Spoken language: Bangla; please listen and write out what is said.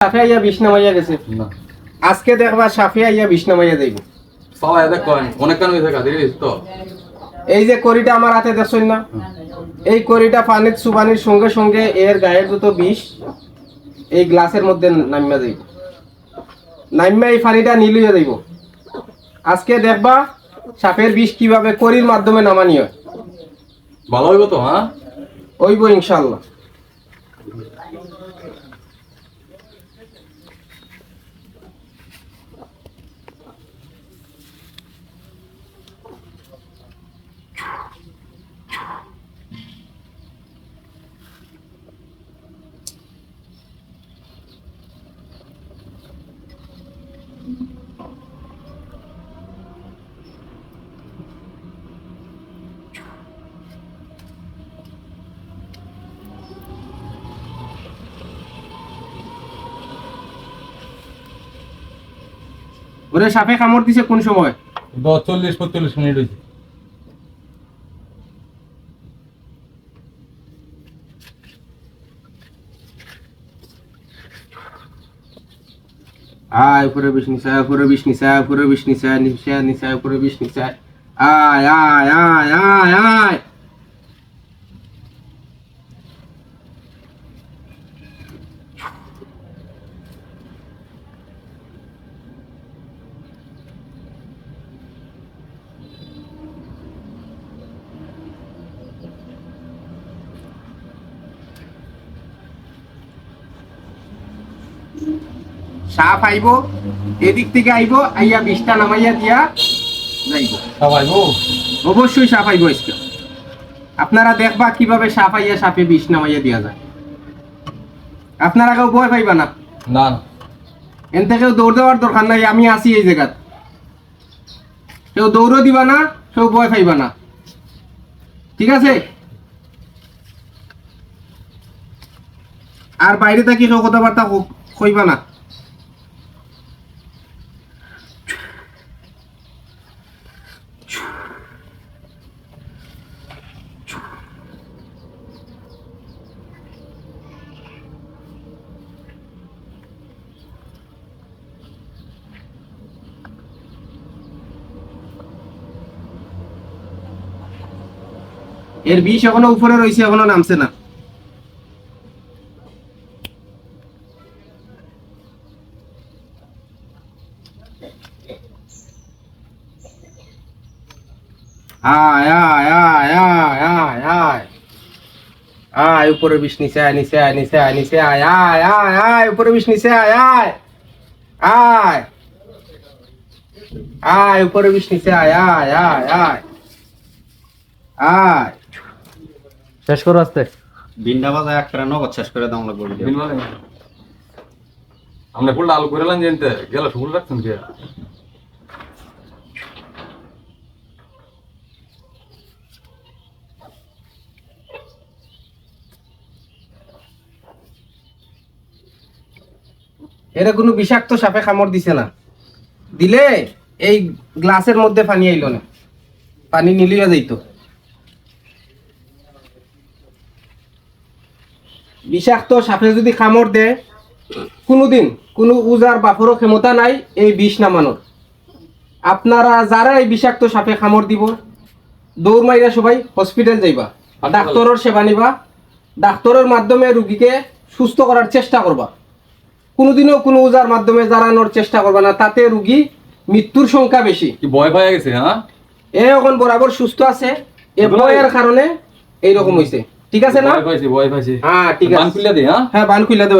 সাফে আইয়া বিষ নামাইয়া গেছে। আজকে দেখবা সাফে আইয়া বিষ নামাইয়া যাইব। সালা এটা কয় অনেক কান থাকা তো এই যে করিটা আমার হাতে দেখছেন না? এই করিটা পানির সুবানির সঙ্গে সঙ্গে এর গায়ের যত বিষ এই গ্লাসের মধ্যে নামিয়া যাইব। নামিয়া এই পানিটা নিলিয়ে যাইব। আজকে দেখবা সাপের বিষ কীভাবে করির মাধ্যমে নামানি হয়। ভালো হইব তো হ্যাঁ? ওইব ইনশাল্লাহ ওরে সাপে কামড় দিছে কোন সময়? চল্লিশ পঁয়তাল্লিশ মিনিট হয়েছে। আয় উপরে বিষ নিচায় উপরে বিষ নিচায় উপরে বিষ নিচায় নিচায় নিচায় উপরে বিষ নিচায় আয় আয় আয় আয় আয়। সাপ আইব এদিক থেকে আইব আইয়া বিষটা নামাইয়া দিয়া যাইব। অবশ্যই সাপ আইব আজকে। আপনারা দেখবা কীভাবে সাপ আইয়া সাপে বিষ নামাইয়া দিয়া যায়। আপনারা কেউ ভয় পাইবা না? না। না এন থেকেও দৌড় দেওয়ার দরকার নাই আমি আছি এই জায়গাত। কেউ দৌড়ও দিবা না কেউ ভয় পাইবা না। ঠিক আছে? আর বাইরে থাকি কেউ কথাবার্তা কইবা না। এর বিষ এখনও উপরে রয়েছে এখনও নামছে না। আয় আয় আয় আয় আয় আয়। আয় উপরে বিষ নিচে আয় নিচে আয় নিচে আয় নিচে আয় আয় আয় আয় উপরে বিষ নিচে আয় আয়। আয়। আয় উপরে বিষ নিচে আয় আয় আয় আয়। আয়। শেষ করো আস্তে। বিন্ডা বাজায় একটা নগদ শেষ করে দাম লাগবে আমরা ফুলটা আলু করে জানতে গেল ফুল রাখছেন কে এটা কোনো বিষাক্ত সাপে কামড় দিছে না। দিলে এই গ্লাসের মধ্যে পানি আইলো না। পানি নিলিয়া যাইতো। বিষাক্ত সাপে যদি কামড় দেয় কোনোদিন কোনো উজার বাপরও ক্ষমতা নাই এই বিষ নামানোর আপনারা যারা এই বিষাক্ত সাপে কামড় দিব দৌড় মাইরা সবাই হসপিটাল যাইবা ডাক্তরের সেবা নিবা ডাক্তরের মাধ্যমে রুগীকে সুস্থ করার চেষ্টা করবা কোনোদিনও কোনো উজার মাধ্যমে জানানোর চেষ্টা করবা না তাতে রুগী মৃত্যুর সংখ্যা বেশি ভয় পাই গেছে হ্যাঁ এ এখন বরাবর সুস্থ আছে এ বয়ের কারণে এইরকম হয়েছে ঠিক আছে না? ভয় পাইছি ভয় পাইছি। হ্যাঁ ঠিক বান আছে। খুলে দিই হ্যাঁ হ্যাঁ বান খুলে দেবে